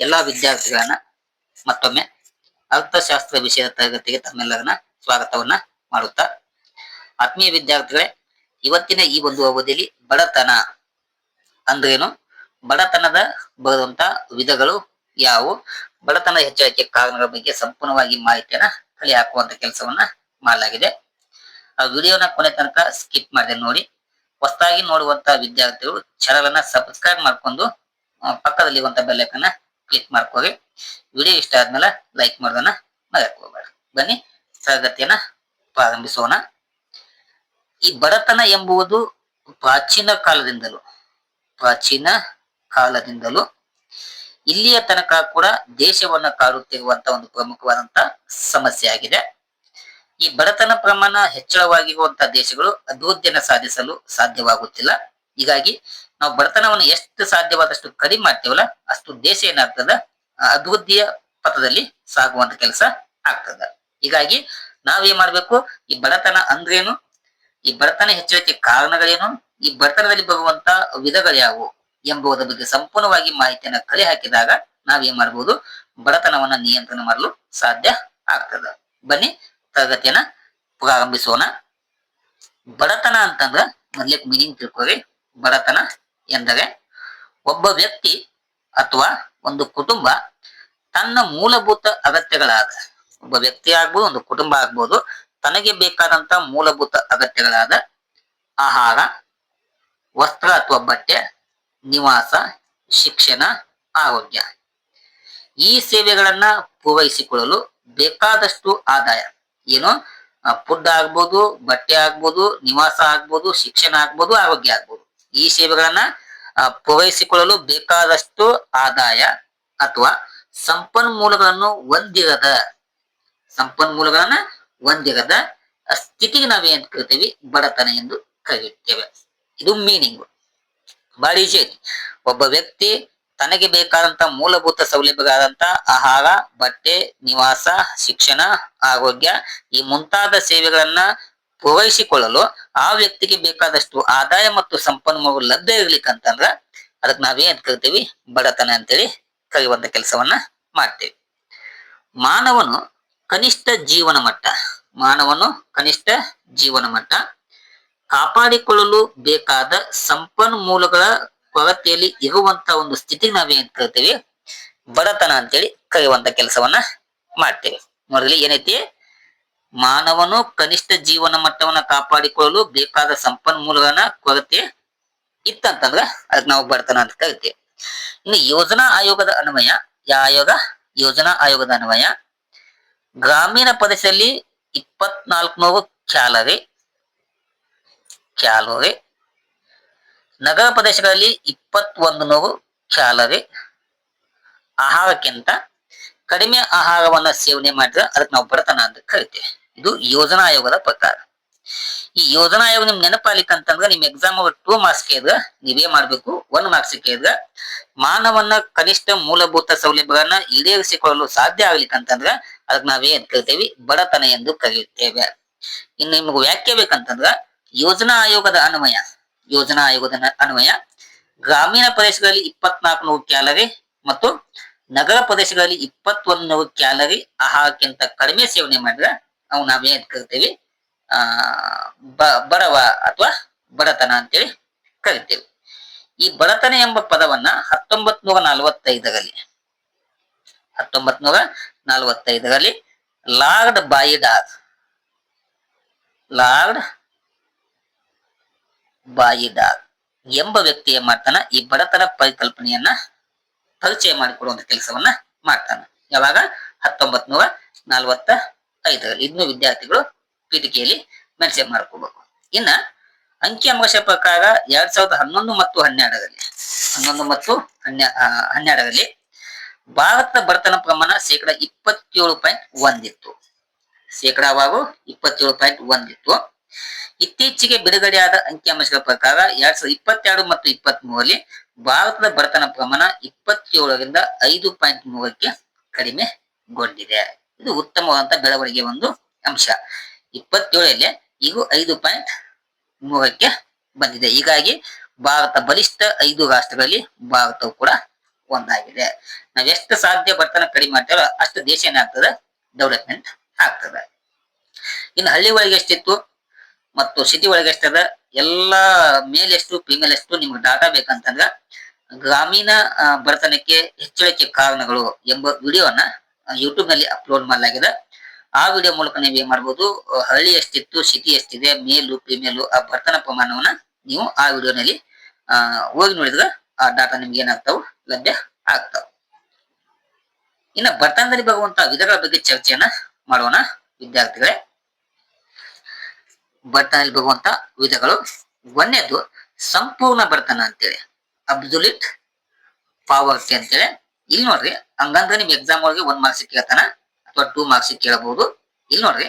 ಎಲ್ಲಾ ವಿದ್ಯಾರ್ಥಿಗಳನ್ನ ಮತ್ತೊಮ್ಮೆ ಅರ್ಥಶಾಸ್ತ್ರ ವಿಷಯದ ತರಗತಿಗೆ ತಮ್ಮೆಲ್ಲರನ್ನ ಸ್ವಾಗತವನ್ನ ಮಾಡುತ್ತಾ. ಆತ್ಮೀಯ ವಿದ್ಯಾರ್ಥಿಗಳೇ, ಇವತ್ತಿನ ಈ ಒಂದು ಅವಧಿಯಲ್ಲಿ ಬಡತನ ಅಂದ್ರೇನು? ಬಡತನದ ಬರುವಂತ ವಿಧಗಳು ಯಾವುವು? ಬಡತನ ಹೆಚ್ಚಳಕ್ಕೆ ಕಾರಣಗಳ ಬಗ್ಗೆ ಸಂಪೂರ್ಣವಾಗಿ ಮಾಹಿತಿಯನ್ನ ಕಲೆ ಹಾಕುವಂತ ಕೆಲಸವನ್ನ ಮಾಡಲಾಗಿದೆ. ಆ ವಿಡಿಯೋನ ಕೊನೆ ತನಕ ಸ್ಕಿಪ್ ಮಾಡದೆ ನೋಡಿ. ಹೊಸದಾಗಿ ನೋಡುವಂತ ವಿದ್ಯಾರ್ಥಿಗಳು ಚಾನಲ್ ಸಬ್ಸ್ಕ್ರೈಬ್ ಮಾಡ್ಕೊಂಡು ಪಕ್ಕದಲ್ಲಿ ಬೆಲ್ಲೈಕನ್ನ ಕ್ಲಿಕ್ ಮಾಡ್ಕೋರಿ. ವಿಡಿಯೋ ಇಷ್ಟ ಆದ್ಮೇಲೆ ಲೈಕ್ ಮಾಡೋದನ್ನ ಮರೆಯಕ್ ಬನ್ನಿ, ತರಗತಿಯನ್ನ ಪ್ರಾರಂಭಿಸೋಣ. ಈ ಬಡತನ ಎಂಬುವುದು ಪ್ರಾಚೀನ ಕಾಲದಿಂದಲೂ ಪ್ರಾಚೀನ ಕಾಲದಿಂದಲೂ ಇಲ್ಲಿಯ ತನಕ ಕೂಡ ದೇಶವನ್ನ ಕಾಡುತ್ತಿರುವಂತ ಒಂದು ಪ್ರಮುಖವಾದಂತ ಸಮಸ್ಯೆ ಆಗಿದೆ. ಈ ಬಡತನ ಪ್ರಮಾಣ ಹೆಚ್ಚಳವಾಗಿರುವಂತಹ ದೇಶಗಳು ಅಭಿವೃದ್ಧಿಯನ್ನು ಸಾಧಿಸಲು ಸಾಧ್ಯವಾಗುತ್ತಿಲ್ಲ. ಹೀಗಾಗಿ ನಾವು ಬಡತನವನ್ನು ಎಷ್ಟು ಸಾಧ್ಯವಾದಷ್ಟು ಕಡಿಮೆ ಮಾಡ್ತೇವಲ್ಲ ಅಷ್ಟು ದೇಶ ಏನಾಗ್ತದ? ಅಭಿವೃದ್ಧಿಯ ಪಥದಲ್ಲಿ ಸಾಗುವಂತ ಕೆಲಸ ಆಗ್ತದ. ಹೀಗಾಗಿ ನಾವೇನ್ ಮಾಡ್ಬೇಕು? ಈ ಬಡತನ ಅಂದ್ರೇನು? ಈ ಬಡತನ ಹೆಚ್ಚಳಕ್ಕೆ ಕಾರಣಗಳೇನು? ಈ ಬಡತನದಲ್ಲಿ ಬರುವಂತ ವಿಧಗಳು ಯಾವುವು ಎಂಬುದರ ಬಗ್ಗೆ ಸಂಪೂರ್ಣವಾಗಿ ಮಾಹಿತಿಯನ್ನ ಕಲೆ ಹಾಕಿದಾಗ ನಾವೇನ್ ಮಾಡಬಹುದು ಬಡತನವನ್ನ ನಿಯಂತ್ರಣ ಮಾಡಲು ಸಾಧ್ಯ ಆಗ್ತದ. ಬನ್ನಿ, ತರಗತಿಯನ್ನ ಪ್ರಾರಂಭಿಸೋಣ. ಬಡತನ ಅಂತಂದ್ರ ಮೊದ್ಲೇ ಮೀನಿಂಗ್ ತಿಳ್ಕೊರಿ ಬಡತನ ಎಂದರೆ ಒಬ್ಬ ವ್ಯಕ್ತಿ ಅಥವಾ ಒಂದು ಕುಟುಂಬ ತನ್ನ ಮೂಲಭೂತ ಅಗತ್ಯಗಳಾದ ಒಬ್ಬ ವ್ಯಕ್ತಿ ಆಗ್ಬೋದು, ಒಂದು ಕುಟುಂಬ ಆಗ್ಬೋದು, ತನಗೆ ಬೇಕಾದಂತ ಮೂಲಭೂತ ಅಗತ್ಯಗಳಾದ ಆಹಾರ, ವಸ್ತ್ರ ಅಥವಾ ಬಟ್ಟೆ, ನಿವಾಸ, ಶಿಕ್ಷಣ, ಆರೋಗ್ಯ. ಈ ಸೇವೆಗಳನ್ನ ಪೂರೈಸಿಕೊಳ್ಳಲು ಬೇಕಾದಷ್ಟು ಆದಾಯ. ಏನು? ಫುಡ್ ಆಗ್ಬೋದು, ಬಟ್ಟೆ ಆಗ್ಬೋದು, ನಿವಾಸ ಆಗ್ಬೋದು, ಶಿಕ್ಷಣ ಆಗ್ಬೋದು, ಆರೋಗ್ಯ ಆಗ್ಬೋದು. ಈ ಸೇವೆಗಳನ್ನ ಪೂರೈಸಿಕೊಳ್ಳಲು ಬೇಕಾದಷ್ಟು ಆದಾಯ ಅಥವಾ ಸಂಪನ್ಮೂಲಗಳನ್ನು ಹೊಂದಿರದ, ಸಂಪನ್ಮೂಲಗಳನ್ನ ಹೊಂದಿರದ ಸ್ಥಿತಿಗೆ ನಾವೇನ್ ಕರಿತೀವಿ? ಬಡತನ ಎಂದು ಕರೆಯುತ್ತೇವೆ. ಇದು ಮೀನಿಂಗ್ ಬಹಳ ಈಜಿ ಒಬ್ಬ ವ್ಯಕ್ತಿ ತನಗೆ ಬೇಕಾದಂತ ಮೂಲಭೂತ ಸೌಲಭ್ಯಗಳಾದಂತಹ ಆಹಾರ, ಬಟ್ಟೆ, ನಿವಾಸ, ಶಿಕ್ಷಣ, ಆರೋಗ್ಯ ಈ ಮುಂತಾದ ಸೇವೆಗಳನ್ನ ಪೂರೈಸಿಕೊಳ್ಳಲು ಆ ವ್ಯಕ್ತಿಗೆ ಬೇಕಾದಷ್ಟು ಆದಾಯ ಮತ್ತು ಸಂಪನ್ಮೂಲ ಲಭ್ಯ ಇರ್ಲಿಕ್ಕಂತಂದ್ರ ಅದಕ್ಕೆ ನಾವೇನ್ ಕರಿತೀವಿ? ಬಡತನ ಅಂತೇಳಿ ಕರೆಯುವಂತ ಕೆಲಸವನ್ನ ಮಾಡ್ತೇವೆ. ಮಾನವನು ಕನಿಷ್ಠ ಜೀವನ ಮಟ್ಟ, ಮಾನವನು ಕನಿಷ್ಠ ಜೀವನ ಮಟ್ಟ ಕಾಪಾಡಿಕೊಳ್ಳಲು ಬೇಕಾದ ಸಂಪನ್ಮೂಲಗಳ ಕೊರತೆಯಲ್ಲಿ ಇರುವಂತ ಒಂದು ಸ್ಥಿತಿ ನಾವೇನ್ ಕರಿತೀವಿ? ಬಡತನ ಅಂತೇಳಿ ಕರೆಯುವಂತ ಕೆಲಸವನ್ನ ಮಾಡ್ತೇವೆ. ಮೊದಲಿಗೆ ಏನೈತಿ? ಮಾನವನು ಕನಿಷ್ಠ ಜೀವನ ಮಟ್ಟವನ್ನ ಕಾಪಾಡಿಕೊಳ್ಳಲು ಬೇಕಾದ ಸಂಪನ್ಮೂಲಗಳನ್ನ ಕೊರತೆ ಇತ್ತಂತಂದ್ರ ಅದಕ್ಕೆ ನಾವು ಬಡತನ ಅಂತ ಕರಿತೇವೆ. ಇನ್ನು ಯೋಜನಾ ಆಯೋಗದ ಅನ್ವಯ ಯಾವ ಆಯೋಗ, ಯೋಜನಾ ಆಯೋಗದ ಅನ್ವಯ, ಗ್ರಾಮೀಣ ಪ್ರದೇಶದಲ್ಲಿ ಇಪ್ಪತ್ನಾಲ್ಕುನೂರು ಕ್ಯಾಲರಿ ಕ್ಯಾಲೋರಿ ನಗರ ಪ್ರದೇಶಗಳಲ್ಲಿ ಇಪ್ಪತ್ತೊಂದು ನೂರು ಕ್ಯಾಲರಿ ಆಹಾರಕ್ಕಿಂತ ಕಡಿಮೆ ಆಹಾರವನ್ನ ಸೇವನೆ ಮಾಡಿದ್ರೆ ಅದಕ್ಕೆ ನಾವು ಬಡತನ ಅಂತ ಕರಿತೇವೆ. ಇದು ಯೋಜನಾ ಆಯೋಗದ ಪ್ರಕಾರ. ಈ ಯೋಜನಾ ಆಯೋಗ ನಿಮ್ ನೆನಪಾಲಿಕ ಅಂತಂದ್ರೆ ನಿಮ್ ಎಕ್ಸಾಮ್ ಟೂ ಮಾರ್ಕ್ಸ್ ಕೇಳಿದ್ರ ನೀವೇ ಮಾಡ್ಬೇಕು ಒನ್ ಮಾರ್ಕ್ಸ್ ಇದ್ರ ಮಾನವನ ಕನಿಷ್ಠ ಮೂಲಭೂತ ಸೌಲಭ್ಯಗಳನ್ನ ಈಡೇರಿಸಿಕೊಳ್ಳಲು ಸಾಧ್ಯ ಆಗ್ಲಿಕ್ಕೆ ಅಂತಂದ್ರೆ ಅದಕ್ಕೆ ನಾವೇನ್ ಕರಿತೇವಿ ಬಡತನ ಎಂದು ಕರೆಯುತ್ತೇವೆ. ಇನ್ನು ನಿಮ್ಗೆ ವ್ಯಾಖ್ಯೆ ಬೇಕಂತಂದ್ರ ಯೋಜನಾ ಆಯೋಗದ ಅನ್ವಯ, ಯೋಜನಾ ಆಯೋಗದ ಅನ್ವಯ ಗ್ರಾಮೀಣ ಪ್ರದೇಶಗಳಲ್ಲಿ ಇಪ್ಪತ್ನಾಲ್ಕು ನೂರು ಕ್ಯಾಲರಿ ಮತ್ತು ನಗರ ಪ್ರದೇಶಗಳಲ್ಲಿ ಇಪ್ಪತ್ತೊಂದು ನೂರು ಕ್ಯಾಲರಿ ಆಹಾರಕ್ಕಿಂತ ಕಡಿಮೆ ಸೇವನೆ ಮಾಡಿದ್ರೆ ಅವು ನಾವೇನ್ ಅಂತ ಆ, ಬ- ಬಡವ ಅಥವಾ ಬಡತನ ಅಂತೇಳಿ ಕರಿತೇವೆ. ಈ ಬಡತನ ಎಂಬ ಪದವನ್ನ ಹತ್ತೊಂಬತ್ ನೂರ ನಲವತ್ತೈದರಲ್ಲಿ ಹತ್ತೊಂಬತ್ ನೂರ ನಲವತ್ತೈದರಲ್ಲಿ ಲಾರ್ಡ್ ಬಾಯಿಡಾರ್ ಲಾರ್ಡ್ ಬಾಯಿಡಾರ್ ಎಂಬ ವ್ಯಕ್ತಿ ಏನ್ ಈ ಬಡತನ ಪರಿಕಲ್ಪನೆಯನ್ನ ಪರಿಚಯ ಮಾಡಿಕೊಡುವಂತ ಕೆಲಸವನ್ನ ಮಾಡ್ತಾನ. ಯಾವಾಗ? ಹತ್ತೊಂಬತ್ ನೂರ ನಲವತ್ತ ಐದರಲ್ಲಿ ಇನ್ನು ವಿದ್ಯಾರ್ಥಿಗಳು ಪೀಠಿಕೆಯಲ್ಲಿ ಮೆನ್ಷನ್ ಮಾಡ್ಕೋಬೇಕು. ಇನ್ನ ಅಂಕಿಅಂಶ ಪ್ರಕಾರ ಎರಡ್ ಸಾವಿರದ ಹನ್ನೊಂದು ಮತ್ತು ಹನ್ನೆರಡರಲ್ಲಿ, ಹನ್ನೊಂದು ಮತ್ತು ಹನ್ನೆ ಹನ್ನೆರಡರಲ್ಲಿ ಭಾರತದ ಬಡತನ ಪ್ರಮಾಣ ಶೇಕಡ ಇಪ್ಪತ್ತೇಳು ಪಾಯಿಂಟ್ ಒಂದಿತ್ತು. ಶೇಕಡಾವಾರು ಇಪ್ಪತ್ತೇಳು ಪಾಯಿಂಟ್ ಒಂದಿತ್ತು. ಇತ್ತೀಚೆಗೆ ಬಿಡುಗಡೆಯಾದ ಅಂಕಿಅಂಶಗಳ ಪ್ರಕಾರ ಎರಡ್ ಸಾವಿರದ ಇಪ್ಪತ್ತೆರಡು ಮತ್ತು ಇಪ್ಪತ್ತ್ ಮೂರಲ್ಲಿ ಭಾರತದ ಬಡತನ ಪ್ರಮಾಣ ಇಪ್ಪತ್ತೇಳರಿಂದ ಐದು ಪಾಯಿಂಟ್ ಮೂರಕ್ಕೆ ಕಡಿಮೆಗೊಂಡಿದೆ. ಇದು ಉತ್ತಮವಾದಂತ ಬೆಳವಣಿಗೆ ಒಂದು ಅಂಶ. ಇಪ್ಪತ್ತೇಳರಲ್ಲಿ ಈಗ ಐದು ಪಾಯಿಂಟ್ ಮೂರಕ್ಕೆ ಬಂದಿದೆ. ಹೀಗಾಗಿ ಭಾರತ ಬಲಿಷ್ಠ ಐದು ರಾಷ್ಟ್ರಗಳಲ್ಲಿ ಭಾರತವು ಕೂಡ ಒಂದಾಗಿದೆ. ನಾವ್ ಎಷ್ಟು ಸಾಧ್ಯ ಬರ್ತನ ಕಡಿಮೆ ಮಾಡ್ತೇವೋ ಅಷ್ಟು ದೇಶ ಏನಾಗ್ತದೆ ಡೆವಲಪ್ಮೆಂಟ್ ಆಗ್ತದೆ. ಇನ್ನು ಹಳ್ಳಿ ಒಳಗೆ ಎಷ್ಟಿತ್ತು? ಮತ್ತು ಸಿಟಿ ಒಳಗೆ ಎಷ್ಟದ? ಎಲ್ಲಾ ಮೇಲ್ ಎಷ್ಟು ಫಿಮೇಲ್ ಎಷ್ಟು ನಿಮ್ಗೆ ಡಾಟಾ ಬೇಕಂತಂದ್ರ ಗ್ರಾಮೀಣ ಬಡತನಕ್ಕೆ ಹೆಚ್ಚಳಕ್ಕೆ ಕಾರಣಗಳು ಎಂಬ ವಿಡಿಯೋನ ಯೂಟ್ಯೂಬ್ನಲ್ಲಿ ಅಪ್ಲೋಡ್ ಮಾಡಲಾಗಿದೆ. ಆ ವಿಡಿಯೋ ಮೂಲಕ ನೀವು ಏನ್ ಮಾಡಬಹುದು ಹಳ್ಳಿ ಎಷ್ಟಿತ್ತು ಸಿಟಿ ಎಷ್ಟಿದೆ, ಮೇಲು ಫಿಮೇಲು ಆ ಬರ್ತನ ಪ್ರಮಾಣವನ್ನ ನೀವು ಆ ವಿಡಿಯೋನಲ್ಲಿ ಹೋಗಿ ನೋಡಿದ್ರೆ ಆ ಡಾಟಾ ನಿಮ್ಗೆ ಏನಾಗ್ತಾವ, ಲಭ್ಯ ಆಗ್ತಾವ. ಇನ್ನ ಬರ್ತನದಲ್ಲಿ ಬರುವಂತಹ ವಿಧಗಳ ಬಗ್ಗೆ ಚರ್ಚೆಯನ್ನ ಮಾಡೋಣ, ವಿದ್ಯಾರ್ಥಿಗಳೇ. ಬರ್ತನಲ್ಲಿ ಬರುವಂತ ವಿಧಗಳು ಒಂದನೇದು ಸಂಪೂರ್ಣ ಬರ್ತನ ಅಂತೇಳಿ. ಅಬ್ಸುಲಿಟ್ ಪಾವರ್ಟಿ ಅಂತೇಳಿ. ಇಲ್ಲಿ ನೋಡ್ರಿ, ಹಂಗಂದ್ರೆ ನಿಮ್ ಎಕ್ಸಾಮ್ ಒಳಗೆ ಒಂದ್ ಮಾರ್ಕ್ಸ್ ಕೇಳ್ತಾನ ಅಥವಾ ಟೂ ಮಾರ್ಕ್ಸ್ ಕೇಳಬಹುದು ಇಲ್ಲಿ ನೋಡ್ರಿ,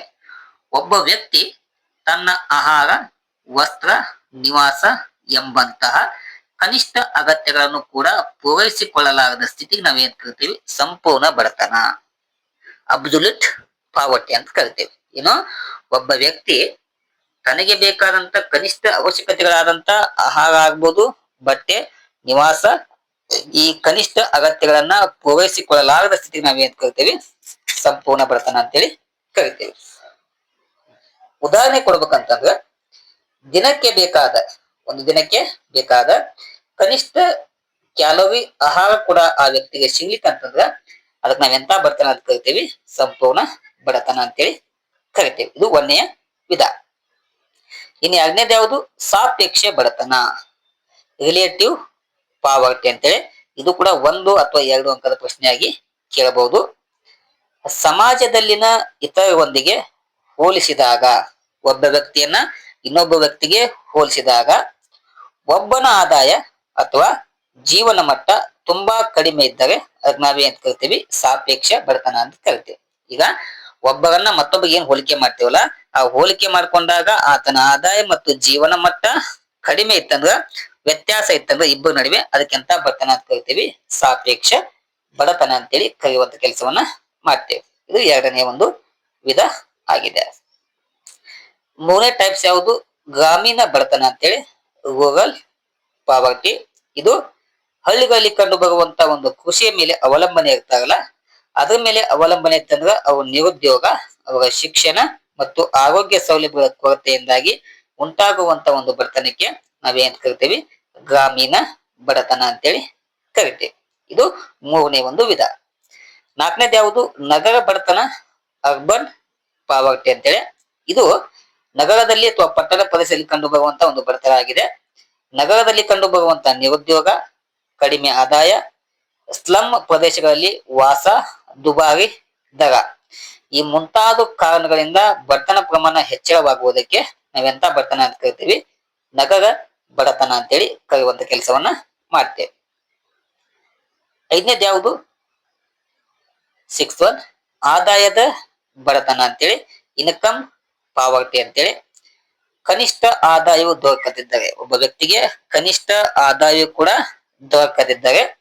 ಒಬ್ಬ ವ್ಯಕ್ತಿ ತನ್ನ ಆಹಾರ, ವಸ್ತ್ರ, ನಿವಾಸ ಎಂಬಂತಹ ಕನಿಷ್ಠ ಅಗತ್ಯಗಳನ್ನು ಕೂಡ ಪೂರೈಸಿಕೊಳ್ಳಲಾಗದ ಸ್ಥಿತಿಗೆ ನಾವೇನ್ ಕರಿತೀವಿ? ಸಂಪೂರ್ಣ ಬಡತನ. ಅಬ್ಸುಲಿಟ್ ಪಾವರ್ಟಿ ಅಂತ ಕರಿತೇವೆ. ಏನು? ಒಬ್ಬ ವ್ಯಕ್ತಿ ತನಗೆ ಬೇಕಾದಂತ ಕನಿಷ್ಠ ಅವಶ್ಯಕತೆಗಳಾದಂತ ಆಹಾರ ಆಗ್ಬೋದು, ಬಟ್ಟೆ, ನಿವಾಸ ಈ ಕನಿಷ್ಠ ಅಗತ್ಯಗಳನ್ನ ಪೂರೈಸಿಕೊಳ್ಳಲಾರದ ಸ್ಥಿತಿಗೆ ನಾವೇನ್ ಕರಿತೇವೆ? ಸಂಪೂರ್ಣ ಬಡತನ ಅಂತೇಳಿ ಕರಿತೇವೆ. ಉದಾಹರಣೆ ಕೊಡ್ಬೇಕಂತಂದ್ರೆ, ದಿನಕ್ಕೆ ಬೇಕಾದ, ಒಂದು ದಿನಕ್ಕೆ ಬೇಕಾದ ಕನಿಷ್ಠ ಕ್ಯಾಲೋರಿ ಆಹಾರ ಕೂಡ ಆ ವ್ಯಕ್ತಿಗೆ ಸಿಗ್ಲಿಕ್ಕಂತಂದ್ರ ಅದಕ್ಕೆ ನಾವೆಂತ ಬಡತನ ಅಂತ ಕರಿತೇವಿ? ಸಂಪೂರ್ಣ ಬಡತನ ಅಂತೇಳಿ ಕರಿತೇವೆ. ಇದು ಒಂದನೆಯ ವಿಧ. ಇನ್ನು ಎರಡನೇದು ಯಾವುದು? ಸಾಪೇಕ್ಷ ಬಡತನ. ರಿಲೇಟಿವ್ ಪಾವರ್ಟಿ ಅಂತೇಳಿ ಇದು ಕೂಡ ಒಂದು ಅಥವಾ ಎರಡು ಅಂಕದ ಪ್ರಶ್ನೆಯಾಗಿ ಕೇಳಬಹುದು. ಸಮಾಜದಲ್ಲಿನ ಇತರರೊಂದಿಗೆ ಹೋಲಿಸಿದಾಗ, ಒಬ್ಬ ವ್ಯಕ್ತಿಯನ್ನ ಇನ್ನೊಬ್ಬ ವ್ಯಕ್ತಿಗೆ ಹೋಲಿಸಿದಾಗ ಒಬ್ಬನ ಆದಾಯ ಅಥವಾ ಜೀವನ ಮಟ್ಟ ತುಂಬಾ ಕಡಿಮೆ ಇದ್ದರೆ ಅದಕ್ಕೆ ನಾವೇನ್ ಕರಿತೀವಿ? ಸಾಪೇಕ್ಷ ಬಡತನ ಅಂತ ಕರಿತೀವಿ. ಈಗ ಒಬ್ಬರನ್ನ ಮತ್ತೊಬ್ಬ ಏನ್ ಹೋಲಿಕೆ ಮಾಡ್ತೀವಲ್ಲ, ಆ ಹೋಲಿಕೆ ಮಾಡ್ಕೊಂಡಾಗ ಆತನ ಆದಾಯ ಮತ್ತು ಜೀವನ ಮಟ್ಟ ಕಡಿಮೆ ಇತ್ತಂದ್ರ ವ್ಯತ್ಯಾಸ ಇತ್ತಂದ್ರ ಇಬ್ಬರ ನಡುವೆ ಅದಕ್ಕೆಂತ ಬಡತನ ಅಂತ ಕರಿತೀವಿ. ಸಾಪೇಕ್ಷ ಬಡತನ ಅಂತೇಳಿ ಕರೆಯುವಂತ ಕೆಲಸವನ್ನ ಮಾಡ್ತೇವೆ. ಇದು ಎರಡನೇ ಒಂದು ವಿಧ ಆಗಿದೆ. ಮೂರನೇ ಟೈಪ್ಸ್ ಯಾವುದು? ಗ್ರಾಮೀಣ ಬಡತನ ಅಂತೇಳಿ ರೂರಲ್ ಪಾವರ್ಟಿ ಇದು ಹಳ್ಳಿಗಳಲ್ಲಿ ಕಂಡು ಬರುವಂತ ಒಂದು ಕೃಷಿಯ ಮೇಲೆ ಅವಲಂಬನೆ ಇರ್ತಾರಲ್ಲ, ಅದ್ರ ಮೇಲೆ ಅವಲಂಬನೆ ಇತ್ತಂದ್ರೆ ಅವು ನಿರುದ್ಯೋಗ, ಅವರ ಶಿಕ್ಷಣ ಮತ್ತು ಆರೋಗ್ಯ ಸೌಲಭ್ಯಗಳ ಕೊರತೆಯಿಂದಾಗಿ ಉಂಟಾಗುವಂತ ಒಂದು ಬಡತನಕ್ಕೆ ನಾವೇನ್ ಕರಿತೀವಿ? ಗ್ರಾಮೀಣ ಬಡತನ ಅಂತೇಳಿ ಕರಿತೀವಿ. ಇದು ಮೂರನೇ ಒಂದು ವಿಧ. ನಾಲ್ಕನೇದು ಯಾವುದು? ನಗರ ಬಡತನ ಅರ್ಬನ್ ಪಾವರ್ಟಿ ಅಂತೇಳಿ. ಇದು ನಗರದಲ್ಲಿ ಅಥವಾ ಪಟ್ಟಣ ಪ್ರದೇಶದಲ್ಲಿ ಕಂಡು ಬರುವಂತ ಒಂದು ಬಡತನ ಆಗಿದೆ. ನಗರದಲ್ಲಿ ಕಂಡು ಬರುವಂತ ನಿರುದ್ಯೋಗ, ಕಡಿಮೆ ಆದಾಯ ಸ್ಲಮ್ ಪ್ರದೇಶಗಳಲ್ಲಿ ವಾಸ, ದುಬಾರಿ ದರ. ಈ ಮುಂತಾದ ಕಾರಣಗಳಿಂದ ಬಡತನ ಪ್ರಮಾಣ ಹೆಚ್ಚಳವಾಗುವುದಕ್ಕೆ ನಾವೆಂತ ಬಡತನ ಅಂತ ಕರಿತೀವಿ? ನಗರ ಬಡತನ ಅಂತೇಳಿ ಕರೆಯುವಂತ ಕೆಲಸವನ್ನ ಮಾಡ್ತೇವೆ. ಐದನೇದು ಯಾವುದು? ಸಿಕ್ಸ್ ಒನ್ ಆದಾಯದ ಬಡತನ ಅಂತೇಳಿ ಇನ್ಕಮ್ ಪಾವರ್ಟಿ ಅಂತೇಳಿ. ಕನಿಷ್ಠ ಆದಾಯವು ದೊರಕದಿದ್ದರೆ, ಒಬ್ಬ ವ್ಯಕ್ತಿಗೆ ಕನಿಷ್ಠ ಆದಾಯ ಕೂಡ ದೊರಕದಿದ್ದರೆ,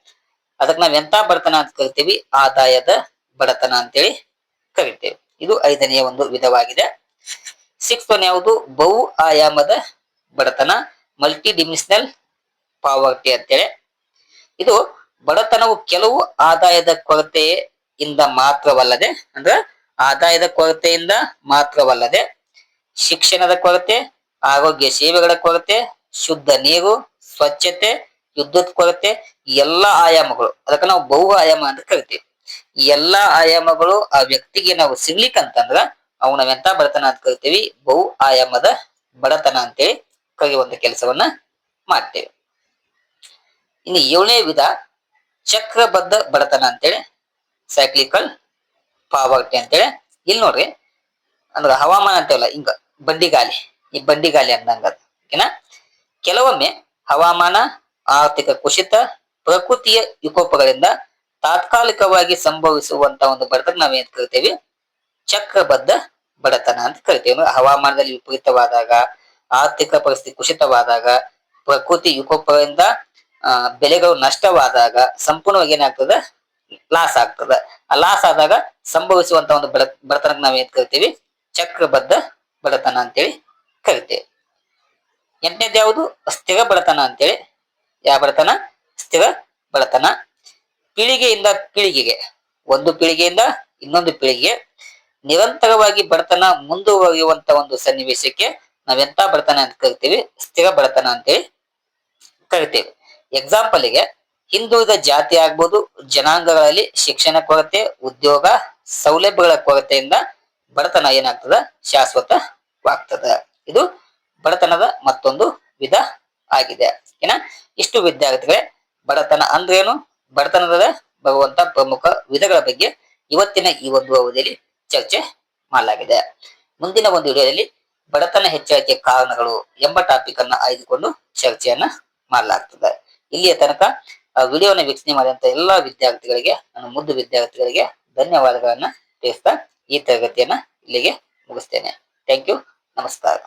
ಅದಕ್ಕೆ ನಾವ್ ಎಂತ ಬಡತನ ಅಂತ ಕರಿತೀವಿ? ಆದಾಯದ ಬಡತನ ಅಂತೇಳಿ ಕರಿತೇವೆ. ಇದು ಐದನೆಯ ಒಂದು ವಿಧವಾಗಿದೆ. ಸಿಕ್ಸ್ ಒನ್ ಯಾವುದು? ಬಹು ಆಯಾಮದ ಬಡತನ. ಮಲ್ಟಿ ಡಿಮಿಷನಲ್ ಪಾವರ್ಟಿ ಅಂತೇಳಿ. ಇದು ಬಡತನವು ಕೆಲವು ಆದಾಯದ ಕೊರತೆಯಿಂದ ಮಾತ್ರವಲ್ಲದೆ, ಅಂದ್ರೆ ಆದಾಯದ ಕೊರತೆಯಿಂದ ಮಾತ್ರವಲ್ಲದೆ, ಶಿಕ್ಷಣದ ಕೊರತೆ, ಆರೋಗ್ಯ ಸೇವೆಗಳ ಕೊರತೆ, ಶುದ್ಧ ನೀರು, ಸ್ವಚ್ಛತೆ, ವಿದ್ಯುತ್ ಕೊರತೆ ಎಲ್ಲಾ ಆಯಾಮಗಳು. ಅದಕ್ಕೆ ನಾವು ಬಹು ಆಯಾಮ ಅಂತ ಕರಿತೀವಿ. ಎಲ್ಲಾ ಆಯಾಮಗಳು ಆ ವ್ಯಕ್ತಿಗೆ ನಾವು ಸಿಗ್ಲಿಕ್ಕಂತಂದ್ರ ಅವನ ನಾವೆಂತ ಬಡತನ ಅಂತ ಕರಿತೀವಿ? ಬಹು ಆಯಾಮದ ಬಡತನ ಅಂತೇಳಿ. ಕರೆಯುವಂತ ಕೆಲಸವನ್ನ ಮಾಡ್ತೇವೆ. ಇನ್ನು ಏಳನೇ ವಿಧ, ಚಕ್ರಬದ್ಧ ಬಡತನ ಅಂತೇಳಿ ಸೈಕ್ಲಿಕಲ್ ಪಾವರ್ಟಿ ಅಂತೇಳಿ. ಇಲ್ಲಿ ನೋಡ್ರಿ, ಅಂದ್ರೆ ಹವಾಮಾನ ಅಂತೇವಲ್ಲ, ಹಿಂಗ ಬಂಡಿಗಾಲಿ, ಈ ಬಂಡಿಗಾಲಿ ಅಂದಂಗ ಅದು. ಓಕೆನಾ? ಕೆಲವೊಮ್ಮೆ ಹವಾಮಾನ, ಆರ್ಥಿಕ ಕುಸಿತ, ಪ್ರಕೃತಿಯ ವಿಕೋಪಗಳಿಂದ ತಾತ್ಕಾಲಿಕವಾಗಿ ಸಂಭವಿಸುವಂತ ಒಂದು ಬಡತನ ನಾವೇನ್ ಕರಿತೇವೆ? ಚಕ್ರಬದ್ಧ ಬಡತನ ಅಂತ ಕರಿತೇವೆ. ಹವಾಮಾನದಲ್ಲಿ ವಿಪರೀತವಾದಾಗ ಆರ್ಥಿಕ ಪರಿಸ್ಥಿತಿ ಕುಸಿತವಾದಾಗ ಪ್ರಕೃತಿ ವಿಕೋಪದಿಂದ, ಆ ಬೆಳೆಗಳು ನಷ್ಟವಾದಾಗ ಸಂಪೂರ್ಣವಾಗಿ ಏನಾಗ್ತದ? ಲಾಸ್ ಆಗ್ತದ. ಆ ಲಾಸ್ ಆದಾಗ ಸಂಭವಿಸುವಂತ ಒಂದು ಬಡ, ಬಡತನಕ್ಕೆ ಏನ್ ಕರಿತೀವಿ? ಚಕ್ರಬದ್ಧ ಬಡತನ ಅಂತೇಳಿ ಕರಿತೇವೆ. ಎಂಟನೇದು ಯಾವುದು? ಸ್ಥಿರ ಬಡತನ ಅಂತೇಳಿ. ಯಾವ ಬಡತನ? ಸ್ಥಿರ ಬಡತನ. ಪೀಳಿಗೆಯಿಂದ ಪೀಳಿಗೆಗೆ, ಒಂದು ಪೀಳಿಗೆಯಿಂದ ಇನ್ನೊಂದು ಪೀಳಿಗೆ ನಿರಂತರವಾಗಿ ಬಡತನ ಮುಂದುವರಿಯುವಂತ ಒಂದು ಸನ್ನಿವೇಶಕ್ಕೆ ನಾವೆಂತ ಬಡತನ ಅಂತ ಕರಿತೀವಿ? ಸ್ಥಿರ ಬಡತನ ಅಂತೇಳಿ ಕರಿತೀವಿ. ಎಕ್ಸಾಂಪಲ್ಗೆ ಹಿಂದುಳಿದ ಜಾತಿ ಆಗ್ಬೋದು, ಜನಾಂಗಗಳಲ್ಲಿ ಶಿಕ್ಷಣ ಕೊರತೆ, ಉದ್ಯೋಗ, ಸೌಲಭ್ಯಗಳ ಕೊರತೆಯಿಂದ ಬಡತನ ಏನಾಗ್ತದ? ಶಾಶ್ವತವಾಗ್ತದ. ಇದು ಬಡತನದ ಮತ್ತೊಂದು ವಿಧ ಆಗಿದೆ. ಏನ? ಇಷ್ಟು ವಿದ್ಯಾರ್ಥಿಗಳೇ, ಬಡತನ ಅಂದ್ರೇನು? ಬಡತನದ ಬರುವಂತ ಪ್ರಮುಖ ವಿಧಗಳ ಬಗ್ಗೆ ಇವತ್ತಿನ ಈ ಒಂದು ಅವಧಿಯಲ್ಲಿ ಚರ್ಚೆ ಮಾಡಲಾಗಿದೆ. ಮುಂದಿನ ಒಂದು ವಿಡಿಯೋದಲ್ಲಿ ಬಡತನ ಹೆಚ್ಚಳಕ್ಕೆ ಕಾರಣಗಳು ಎಂಬ ಟಾಪಿಕ್ ಅನ್ನ ಆಯ್ದುಕೊಂಡು ಚರ್ಚೆಯನ್ನ ಮಾಡಲಾಗ್ತದೆ. ಇಲ್ಲಿಯ ತನಕ ವಿಡಿಯೋನ ವೀಕ್ಷಣೆ ಮಾಡಿದಂತ ಎಲ್ಲಾ ವಿದ್ಯಾರ್ಥಿಗಳಿಗೆ ನನ್ನ ಮುದ್ದು ವಿದ್ಯಾರ್ಥಿಗಳಿಗೆ ಧನ್ಯವಾದಗಳನ್ನ ತಿಳಿಸ್ತಾ ಈ ತರಗತಿಯನ್ನ ಇಲ್ಲಿಗೆ ಮುಗಿಸ್ತೇನೆ. ಥ್ಯಾಂಕ್ ಯು ನಮಸ್ಕಾರ.